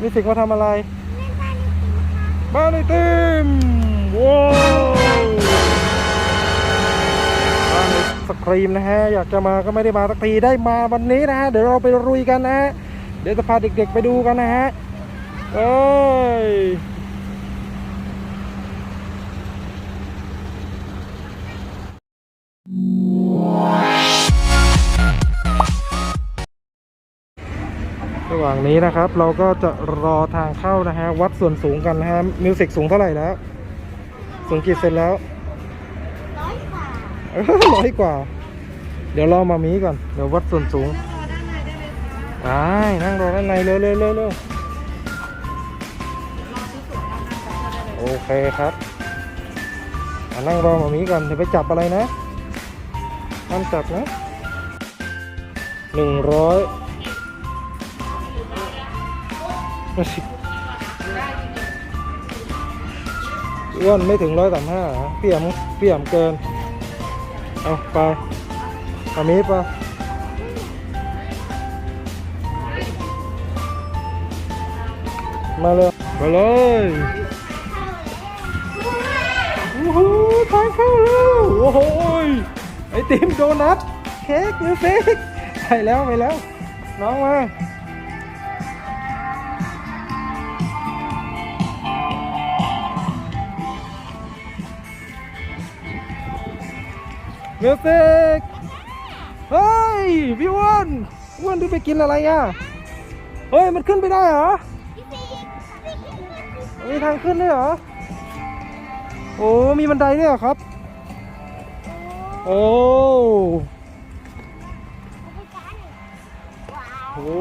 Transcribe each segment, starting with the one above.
มิสิกมาทำอะไร บ้านไอติมว้าวบ้านไอศครีมนะฮะ อยากจะมาก็ไม่ได้มาสักทีได้มาวันนี้นะฮะ เดี๋ยวเราไปรุยกันนะฮะ เดี๋ยวจะพาเด็กๆไปดูกันนะฮะ เอ้ย หว่างนี้นะครับ เราก็จะรอทางเข้านะฮะ วัดส่วนสูงกันนะฮะ มิวสิกสูงเท่าไหร่แล้ว สูงกี่เซนแล้วร้อยกว่าเออร้อยกว่า เดี๋ยวรอมามีก่อน เดี๋ยววัดส่วนสูงได้นั่งรอด้านในเร็วเร็วเร็วเร็วโอเคครับอะนั่งรอมามีก่อนเดี๋ยวไปจับอะไรนะห้ามจับนะหนึ่งร้อย อ้วนไม่ถึงร้อยสามห้าเปี่ยมเปี่ยมเกิน เอาไปอามีไปมาเลยไปเลยโอ้โหทางเข้าแล้วโอ้โหไอติมโดนัทเค้กมิวสิกไปแล้วไปแล้ว น้องมา มิวสิกเฮ้ยพี่อ้วนอ้วนดูไปกินอะไรอะเฮ้ยมันขึ้นไปได้เหรอมีทางขึ้นด้วยเหรอโอ้มีบันไดด้วยเหรอครับ โอ้โอ้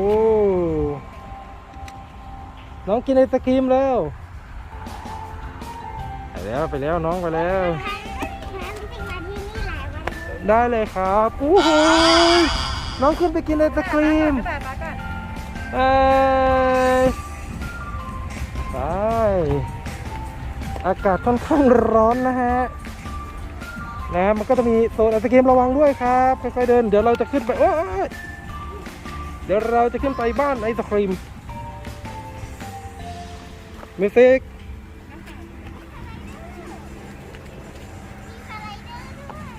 น้องกินไอศกรีมแล้วไปแล้วไปแล้วน้องไปแล้ว ได้เลยครับโอ้โหน้องขึ้นไปกินไอศกรีมแบบมาก่อนเอ้ยไปอากาศค่อนข้างร้อนนะฮะนะมันก็จะมีโซนไอศกรีมระวังด้วยครับค่อยๆเดิน เดี๋ยวเราจะขึ้นไปโอ้เดี๋ยวเราจะขึ้นไปบ้านไอศกรีมมิวสิก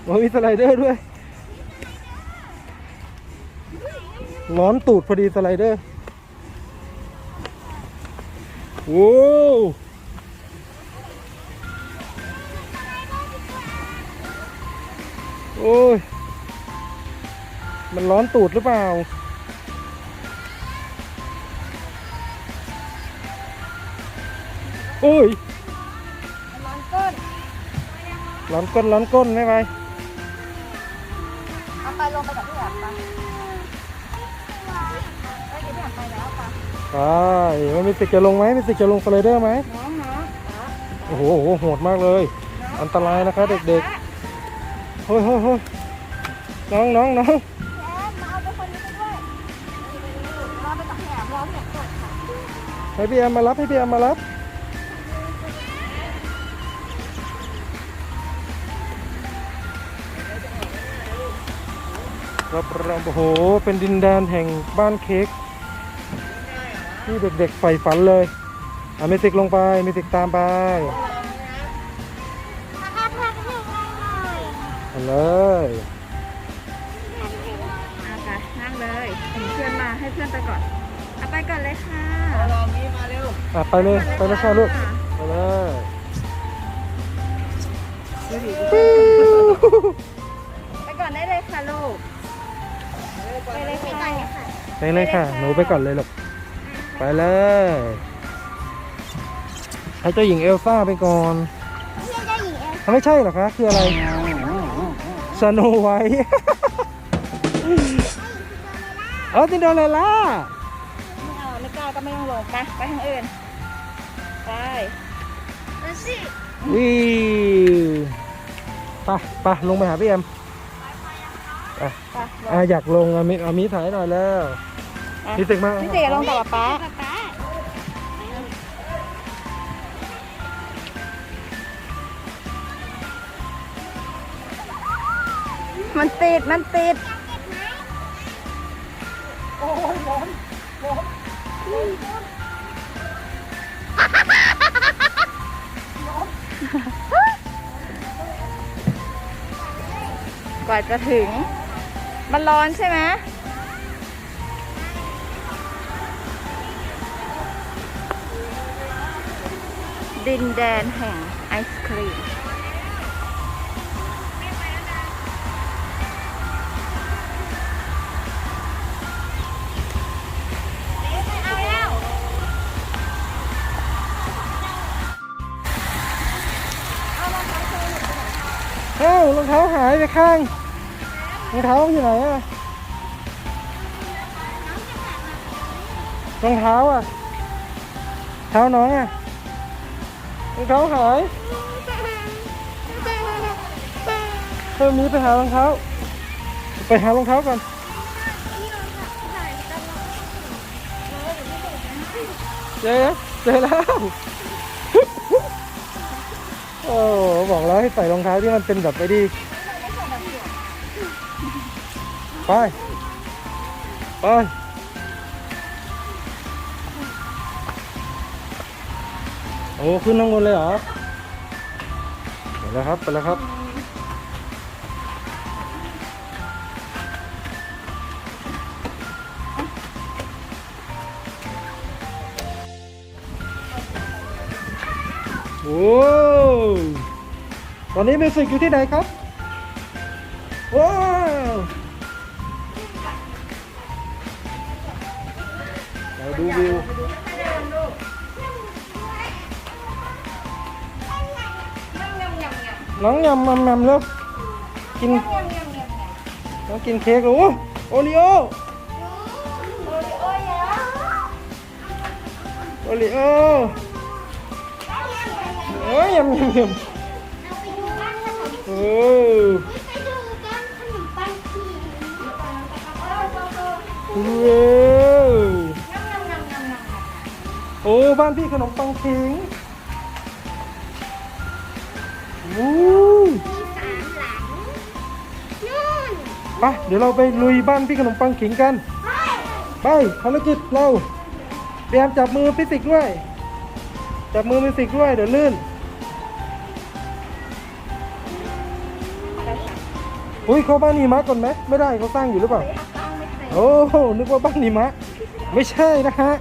โอ้ยมีสไลเดอร์ด้วย ร้อนตูดพอดีสไลเดอร์โว้วโอ้ย มันร้อนตูดหรือเปล่า โอ้ย ร้อนก้น ร้อนก้น ร้อนก้นไม่ไปเอา ไปลงไปกับพี่แอบปะไปกับพี่แอบไปแล้วปะไปมันมีสิทธิ์จะลงไหมมีสิทธิ์จะลงสไลเดอร์ไหมน้องเนาะโอ้โหโอ้โหโหดมากเลย อันตรายนะครับเด็กๆเฮ้ยเฮ้ยเฮ้ยน้องน้องน้องแอบมาเอาไปคนนี้ไปด้วยรอไปกับพี่แอบรอพี่แอบก่อนค่ะให้พี่แอมมารับให้พี่แอมมารับ รับรองโอ้โห เป็นดินแดนแห่งบ้านเค้กที่เด็กๆใฝ่ฝันเลยอะมิสิกลงไปมิสิกตามไปถ้าเพื่อนอยู่ใกล้หน่อยเอาเลยอาไปนั่งเลยเห็นเพื่อนมาให้เพื่อนไปก่อนเอาไปก่อนเลยค่ะอะไปเลยไปเลยค่ะลูกไปเลยไปก่อนได้เลยค่ะลูก ไปเลยค่ะไปเลยค่ะ หนูไปก่อนเลยลูกไปเลยให้เจ้าหญิงเอลซ่าไปก่อนพี่เจ้าหญิงเอลไม่ใช่เหรอคะ คืออะไรสโนไวท์เออซินเดอเรลล่าไม่เอาไม่กล้าก็ไม่ต้องลงไปไปทางอื่นไปมาสิวิวไปไปลงไปหาพี่แอม ไปไปอะอยากลงอามิอามิถ่ายหน่อยแล้วพี่ตึกมาพี่เต๋ลงกับป๊าป๊ามันติด มันติด โอ้ยร้อนร้อนร้อนร้อนกว่าจะถึง มันร้อนใช่ไหมดินแดนแห่งไอศครีม เอ้ารองเท้าหายไปข้าง รองเท้าอยู่ไหนอะรองเท้าอะเท้าน้องอะรองเท้าหายเพิ่มนี้ไปหารองเท้า ไปหารองเท้าก่อนเจอเจอแล้วโอ้บอกแล้วให้ใส่รองเท้าที่มันเป็นแบบไปดี ไป ไป โอ้ ขึ้นข้างบนเลยเหรอ ไปแล้วครับ ไปแล้วครับ โอ้ ตอนนี้มิวสิกอยู่ที่ไหนครับว้า ดูวิวน้องยำมำมำแล้วกินน้องกินเค้กโอ้โอริโอโอริโอเอ้ยยำยำยำโอ้ว้ โอ้บ้านพี่ขนมปังขิงโอ้ไปเดี๋ยวเราไปลุยบ้านพี่ขนมปังขิงกัน ไปภารกิจเราเตรียมจับมือฟิสิกส์ด้วย จับมือฟิสิกส์ด้วยเดี๋ยวลื่นอุ้ยเขาบ้านหิมะก่อนไหมไม่ได้เขาสร้างอยู่หรือเปล่า โอ้โหนึกว่าบ้านหิมะ ไม่ใช่นะฮะ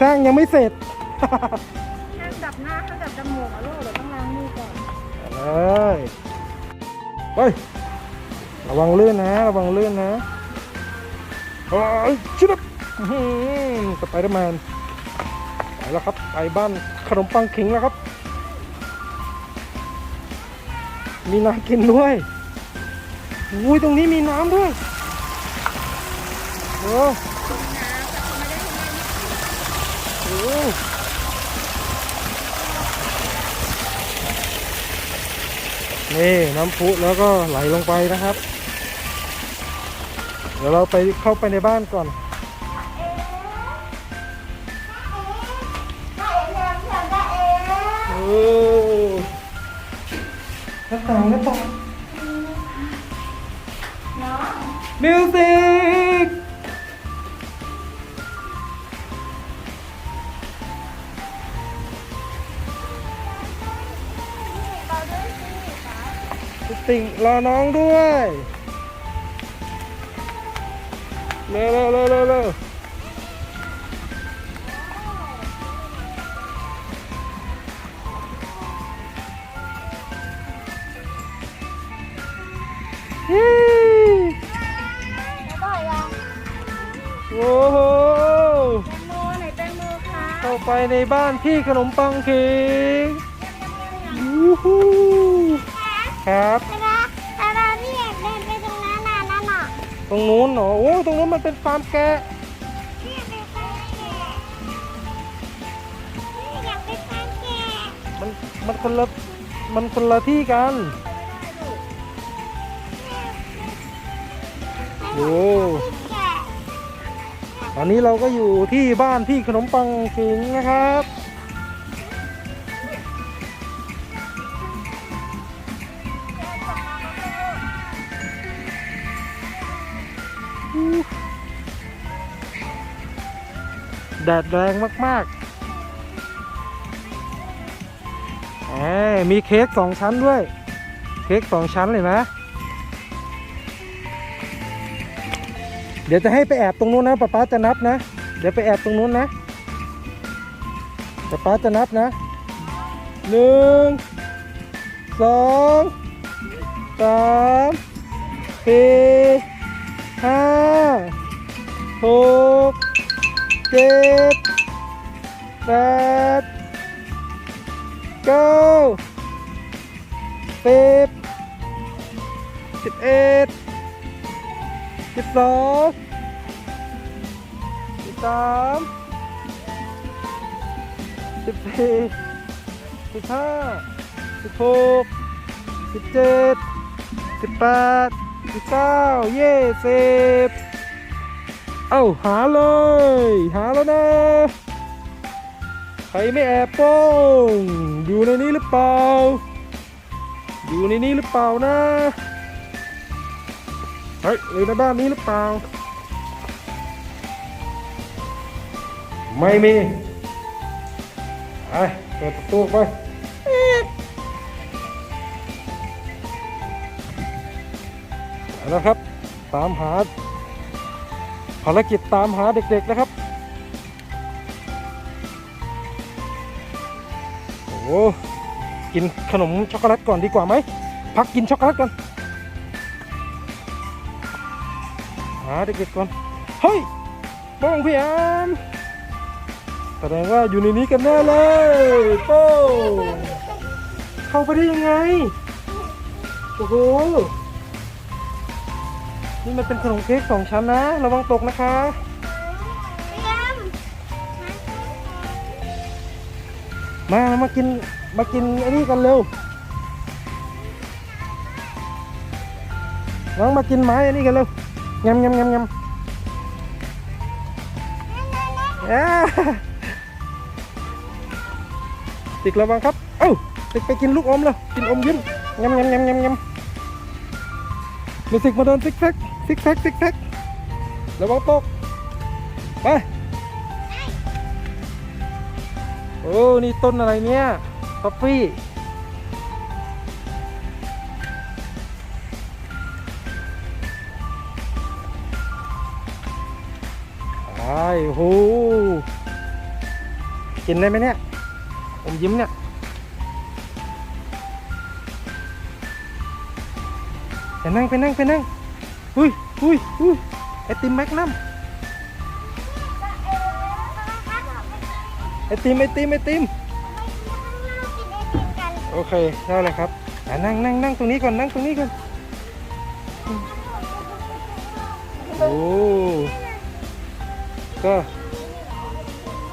สร้างยังไม่เสร็จ ห้ามจับหน้าห้ามจับจมูกอะลูกเดี๋ยวต้องล้างมือก่อนเลยไประวังลื่นนะ ระวังลื่นนะโอ้ยชิบะอื้อหือสไปเดอร์แมนไปแล้วครับไปบ้านขนมปังขิงแล้วครับ มีน้ำกินด้วยอุ้ยตรงนี้มีน้ำด้วยโอ้ นี่น้ำพุแล้วก็ไหลลงไปนะครับ เดี๋ยวเราไปเข้าไปในบ้านก่อนโอ้หน้าต่างหน้าต่างมิวสิก ติ่งรอน้องด้วยเร็วเร็วเร็วเร็วเร็วฮิโอ้โหแตงโมไหนแตงโมคะเข้าไปในบ้านพี่ขนมปังขิงวู้ฮู้ ครับ แต่เราที่อยากเดินไปตรงนั้นน่ะนั่นน่ะตรงนู้นเหรอโอ้ตรงนู้นมันเป็นฟาร์มแกะที่อยากไปฟังแกที่อยากไปฟังแกมันมันคนละมันคนละที่กันโอ้ตอนนี้เราก็อยู่ที่บ้านพี่ขนมปังขิงนะครับ ดดแรงมากๆแหมมีเค้กสองชั้นด้วย เค้กสองชั้นเลยนะ เดี๋ยวจะให้ไปแอบตรงนู้นนะป๊าป๊าจะนับนะ เดี๋ยวไปแอบตรงนู้นนะป๊าป๊าจะนับนะหนึ่งสองสามสี่ห้าหก เจ็ดแปดเก้าสิบสิบเอ็ดสิบสองสิบสามสิบสี่สิบห้าสิบหกสิบเจ็ดสิบแปดสิบเก้าเย่สิบ เอ้าหาเลย หาแล้วนะใครไม่แอบป้งอยู่ในนี้หรือเปล่า อยู่ในนี้หรือเปล่านะเฮ้ยอยู่ในบ้านนี้หรือเปล่า ไม่มีไปเปิดประตูไปเอาละครับ ตามหา ภารกิจตามหาเด็กๆนะครับ โอ้กินขนมช็อกโกแลตก่อนดีกว่าไหม พักกินช็อกโกแลตก่อน หาเด็กๆก่อน เฮ้ยโป้งพี่แอมแสดงว่าอยู่ในนี้กันแน่เลยโป้งเข้าไปได้ยังไง โอ้โห นี่มันเป็นขนมเค้กสองชั้นนะระวังตกนะคะมามากินมากินไอ้นี่กันเร็วน้องมากินไม้อันนี้กันเร็วยำยำยำยำอ่าติกระวังครับ เอ้าติกไปกินลูกอมเลยกินอมยิ้มยำยำยำยำยำ มิสิกมาโดนซิกแซกซิกแซกซิกแซกระวังตกไปโอ้นี่ต้นอะไรเนี่ยป๊อปปี้ไอ้โหกินได้ไหมเนี่ย ผมยิ้มเนี่ย ไปนั่งไปนั่งไปนั่งอุ้ยอุ้ยอุ้ยไอติมแมกนัมไอติมไอติมไอติมโอเคได้เลยครับอะนั่งนั่งนั่งตรงนี้ก่อนนั่งตรงนี้ก่อนโอ้ก็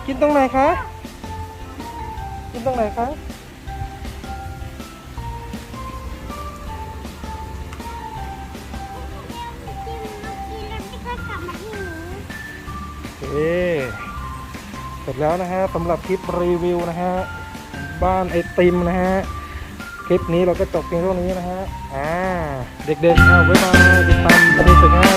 กินตรงไหนคะกินตรงไหนคะ เสร็จแล้วนะฮะสำหรับคลิปรีวิวนะฮะบ้านไอติมนะฮะคลิปนี้เราก็จบเพียงเท่านี้นะฮะอ่าเด็กๆเอาไว้มาติดตามดูสึกห้าด้วยนะ